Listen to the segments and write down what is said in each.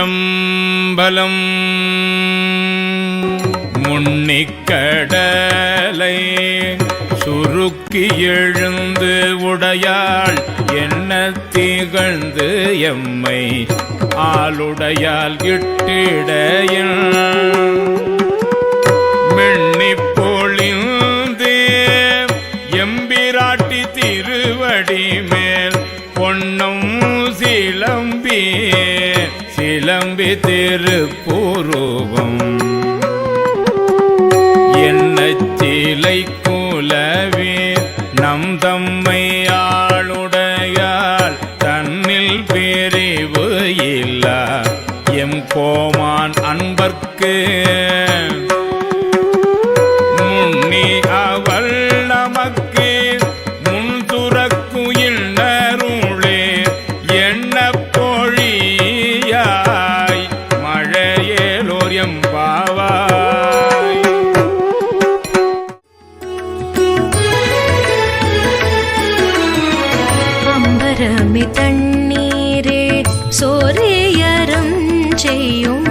திருச்சிற்றம்பலம் முன்னிக்கடலை சுருக்கி எழுந்து உடையாள் என்ன திகழ்ந்து எம்மை ஆளுடையால் இட்டிடையில் மேல் பொன்னும் சிலம்பி சிலம்பி திருப்புருவம். என்ன சிலை கூலவே நம் தம்மையாளுடையால் தன்னில் பிரிவு இல்லா. எம் கோமான் அன்பர்க்கு சாமி தண்ணீரே சோரேயரம் செய்யும்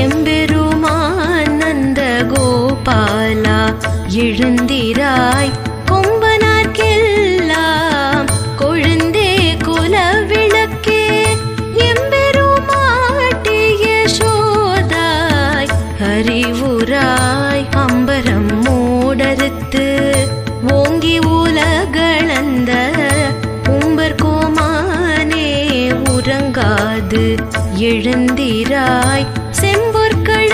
எம்பெருமான் நந்த கோபாலா எழுந்திராய் கொம்பனார்க்கெல்லாம் கொழுந்தே குலவிளக்கே எம்பெருமாட்டிய சோதாய் அறிவுராய் அம்பரம் மூடறுத்து ஓங்கி ஊ எழுந்திராய் செம்பொற்கள